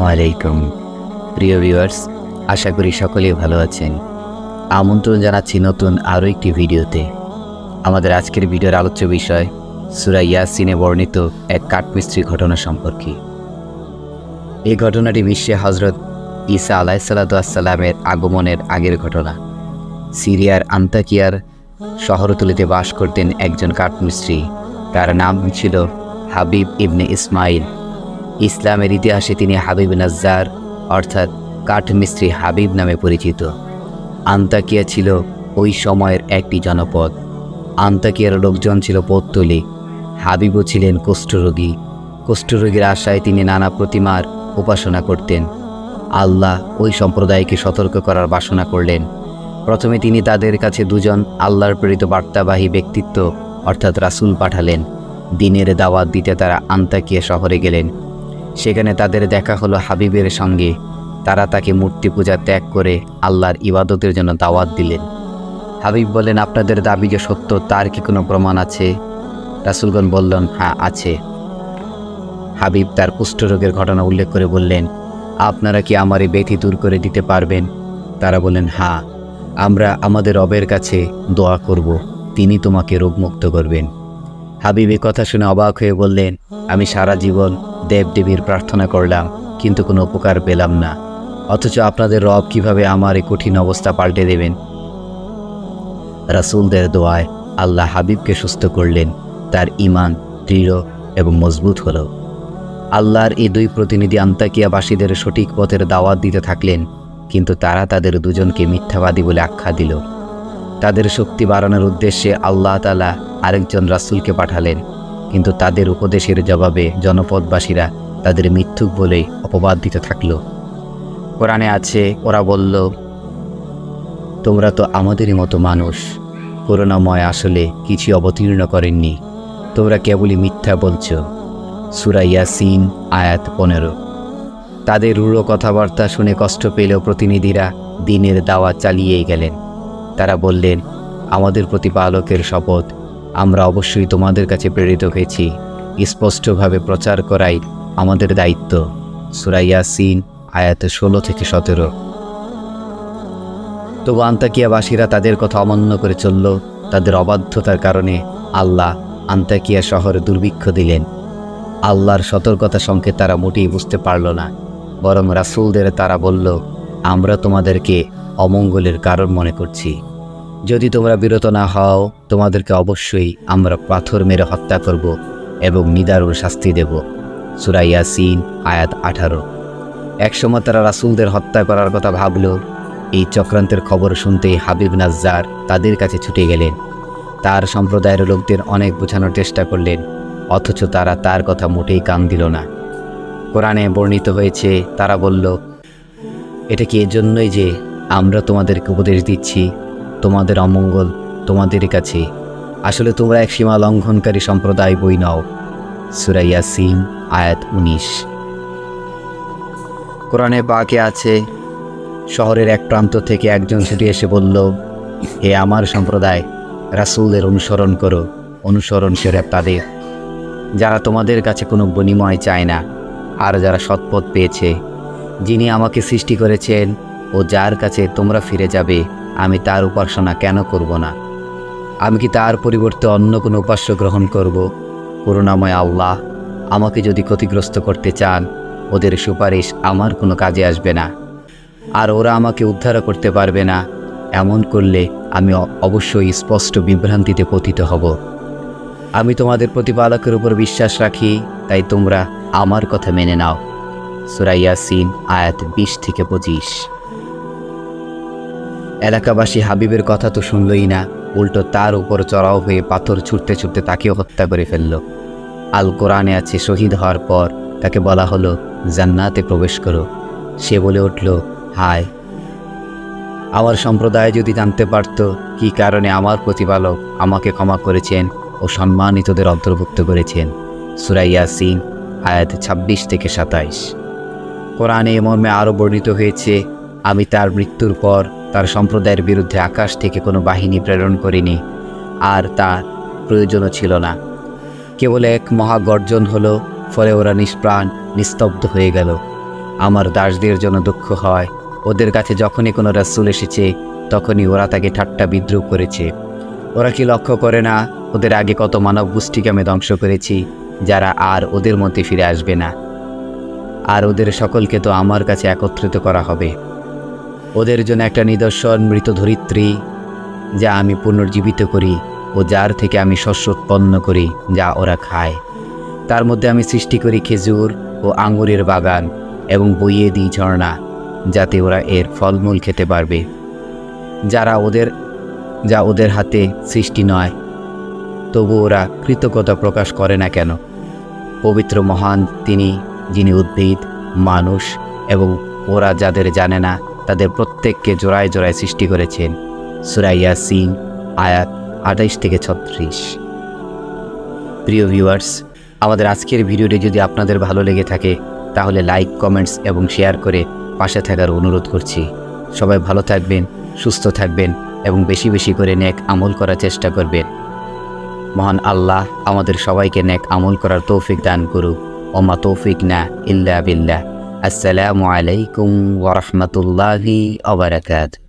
ওয়ালাইকুম। প্রিয় ভিউয়ার্স, আশা করি সকলেই ভালো আছেন। আমন্ত্রণ জানাচ্ছি নতুন আরও একটি ভিডিওতে। আমাদের আজকের ভিডিওর আলোচ্য বিষয়, সুরা ইয়াসিনে বর্ণিত এক কাঠমিস্ত্রি ঘটনা সম্পর্কে। এই ঘটনাটি বিশ্বে হজরত ঈসা আলাইসাল্লামের আগমনের আগের ঘটনা। সিরিয়ার আন্তাকিয়ার শহরতলিতে বাস করতেন একজন কাঠমিস্ত্রি। তার নাম ছিল হাবিব ইবনে ইসমাইল। ইসলামের ইতিহাসে তিনি হাবিব নাজ্জার, অর্থাৎ কাঠমিস্ত্রি হাবিব নামে পরিচিত। আন্তাকিয়া ছিল ওই সময়ের একটি জনপদ। আন্তাকিয়ার লোকজন ছিল পৌত্তলিক। হাবিবও ছিলেন কুষ্ঠরোগী। কুষ্ঠরোগীর আশায় তিনি নানা প্রতিমার উপাসনা করতেন। আল্লাহ ওই সম্প্রদায়কে সতর্ক করার বাসনা করলেন। প্রথমে তিনি তাদের কাছে দুজন আল্লাহর প্রেরিত বার্তাবাহী ব্যক্তিত্ব, অর্থাৎ রাসূল পাঠালেন। দিনের দাওয়াত দিতে তারা আন্তাকিয়া শহরে গেলেন। সেখানে তাদের দেখা হলো হাবিবের সঙ্গে। তারা তাকে মূর্তি পূজা ত্যাগ করে আল্লাহর ইবাদতের জন্য দাওয়াত দিলেন। হাবিব বলেন আপনাদের দাবি যে সত্য, তার কি কোনো প্রমাণ আছে? রাসুলগণ বললেন হ্যাঁ আছে। হাবিব তার কুষ্ঠরোগের ঘটনা উল্লেখ করে বললেন, আপনারা কি আমার এই ব্যথি দূর করে দিতে পারবেন? তারা বললেন হ্যাঁ আমরা আমাদের রবের কাছে দোয়া করব। তিনি তোমাকে রোগমুক্ত করবেন। হাবিব কথা শুনে অবাক হয়ে বললেন, আমি সারা জীবন দেবদেবীর প্রার্থনা করলাম, কিন্তু কোনো উপকার পেলাম না। অথচ আপনাদের রব কীভাবে আমার এই কঠিন অবস্থা পাল্টে দেবেন? রাসূলদের দোয়ায় আল্লাহ হাবিবকে সুস্থ করলেন। তার ইমান দৃঢ় এবং মজবুত হল। আল্লাহর এই দুই প্রতিনিধি আন্তাকিয়াবাসীদের সঠিক পথের দাওয়াত দিতে থাকলেন, কিন্তু তারা তাদের দুজনকে মিথ্যাবাদী বলে আখ্যা দিল। তাদের শক্তি বাড়ানোর উদ্দেশ্যে আল্লাহ তালা আরেকজন রাসূলকে পাঠালেন। কিন্তু তাদের উপদেশের জবাবে জনপদবাসীরা তাদের মিথ্যুক বলে অপবাদ দিতে থাকল। কোরআনে আছে, ওরা বলল, তোমরা তো আমাদেরই মতো মানুষ। করুণাময় আসলে কিছু অবতীর্ণ করেননি। তোমরা কেবলই মিথ্যা বলছ। সুরা ইয়াসিন, আয়াত পনেরো। তাদের রূঢ় কথাবার্তা শুনে কষ্ট পেলেও প্রতিনিধিরা দিনের দাওয়া চালিয়েই গেলেন। তারা বললেন, আমাদের প্রতিপালকের শপথ। আমরা অবশ্যই তোমাদের কাছে প্রেরিত হয়েছি। স্পষ্টভাবে প্রচার করাই আমাদের দায়িত্ব। সুরাইয়া সিন আয়াত ষোলো থেকে সতেরো। তবু আন্তাকিয়াবাসীরা তাদের কথা অমান্য করে চলল। তাদের অবাধ্যতার কারণে আল্লাহ আন্তাকিয়া শহরে দুর্ভিক্ষ দিলেন। আল্লাহর সতর্কতা সংকেত তারা মোটেই বুঝতে পারল না। বরং রাসূলদের তারা বলল আমরা তোমাদেরকে অমঙ্গলের কারণ মনে করছি। যদি তোমরা বিরত না হও, তোমাদেরকে অবশ্যই আমরা পাথর মেরে হত্যা করব এবং নিদারুর শাস্তি দেব। সুরাইয়াসিন আয়াত আঠারো। একসময় তারা রাসুলদের হত্যা করার কথা ভাবল। এই চক্রান্তের খবর শুনতেই হাবিব নাজ্জার তাদের কাছে ছুটে গেলেন। তার সম্প্রদায়ের লোকদের অনেক বোঝানোর চেষ্টা করলেন, অথচ তারা তার কথা মোটেই কান দিল না। কোরআনে বর্ণিত হয়েছে, তারা বলল এটা কি এজন্যই যে আমরা তোমাদেরকে উপদেশ দিচ্ছি? তোমাদের অমঙ্গল তোমাদের কাছে। আসলে তোমরা এক সীমা লঙ্ঘনকারী সম্প্রদায় বই নাও। সুরাইয়া সিম আয়াত উনিশ। কোরআনে পাকে আছে, শহরের এক প্রান্ত থেকে একজন ছুটে এসে বলল, হে আমার সম্প্রদায়, রাসূলদের অনুসরণ করো, অনুসরণ করে তাদের। যারা তোমাদের কাছে কোনো বিনিময় চায় না, আর যারা সৎপথ পেয়েছে যিনি আমাকে সৃষ্টি করেছেন ও যার কাছে তোমরা ফিরে যাবে, আমি তার উপাসনা কেন করব না? আমি কি তার পরিবর্তে অন্য কোনো উপাস্য গ্রহণ করব? করুণাময় আল্লাহ, আমাকে যদি ক্ষতিগ্রস্ত করতে চান, ওদের সুপারিশ আমার কোনো কাজে আসবে না। আর ওরা আমাকে উদ্ধার করতে পারবে না। এমন করলে আমি অবশ্যই স্পষ্ট বিভ্রান্তিতে পতিত হব। আমি তোমাদের প্রতিপালকের উপর বিশ্বাস রাখি, তাই তোমরা আমার কথা মেনে নাও। সুরাইয়াসিন আয়াত বিশ থেকে পঁচিশ। এলাকাবাসী হাবিবের কথা তো শুনলই না, উল্টো তার উপর চড়াও হয়ে পাথর ছুটতে ছুটতে তাকেও হত্যা করে ফেলল। আল কোরআনে আছে শহীদ হওয়ার পর তাকে বলা হলো, জান্নাতে প্রবেশ করো। সে বলে উঠল, হায়, আমার সম্প্রদায় যদি জানতে পারত কী কারণে আমার প্রতিপালক আমাকে ক্ষমা করেছেন ও সম্মানিতদের অন্তর্ভুক্ত করেছেন। সুরাইয়া সিং আয়াত ২৬ থেকে সাতাইশ। কোরআনে এ মর্মে আরও বর্ণিত হয়েছে, আমি তার মৃত্যুর পর তার সম্প্রদায়ের বিরুদ্ধে আকাশ থেকে কোনো বাহিনী প্রেরণ করিনি, আর তার প্রয়োজনও ছিল না। কেবল এক মহাগর্জন হলো, ফলে ওরা নিষ্প্রাণ, নিস্তব্ধ হয়ে গেল। আমার দাসদের জন্য দুঃখ হয়, ওদের কাছে যখনই কোনো রাসূল এসেছে, তখনই ওরা তাকে ঠাট্টা বিদ্রুপ করেছে। ওরা কি লক্ষ্য করে না, ওদের আগে কত মানব গোষ্ঠীকে আমি ধ্বংস করেছি, যারা আর ওদের মধ্যে ফিরে আসবে না? আর ওদের সকলকে তো আমার কাছে একত্রিত করা হবে। ওদের জন্য একটা নিদর্শন মৃত ধরিত্রী, যা আমি পুনর্জীবিত করি ও যার থেকে আমি শস্য উৎপন্ন করি, যা ওরা খায়। তার মধ্যে আমি সৃষ্টি করি খেজুর ও আঙুরের বাগান এবং বইয়ে দিই ঝর্ণা, যাতে ওরা এর ফলমূল খেতে পারবে। যারা ওদের, যা ওদের হাতে সৃষ্টি নয়, তবু ওরা কৃতজ্ঞতা প্রকাশ করে না কেন? পবিত্র মহান তিনি যিনি উদ্ভিদ, মানুষ এবং ওরা যাদের জানে না, তাদের প্রত্যেককে জোড়ায় জোড়ায় সৃষ্টি করেছেন। সুরাইয়া সিং আয়াত আঠাইশ থেকে ছত্রিশ। প্রিয় ভিউয়ার্স, আমাদের আজকের ভিডিওটি যদি আপনাদের ভালো লেগে থাকে, তাহলে লাইক, কমেন্টস এবং শেয়ার করে পাশে থাকার অনুরোধ করছি। সবাই ভালো থাকবেন, সুস্থ থাকবেন এবং বেশি বেশি করে ন্যাক আমল করার চেষ্টা করবেন। মহান আল্লাহ আমাদের সবাইকে ন্যাক আমল করার তৌফিক দান করুক। وما توفيقنا إلا بالله. السلام عليكم ورحمة الله وبركاته.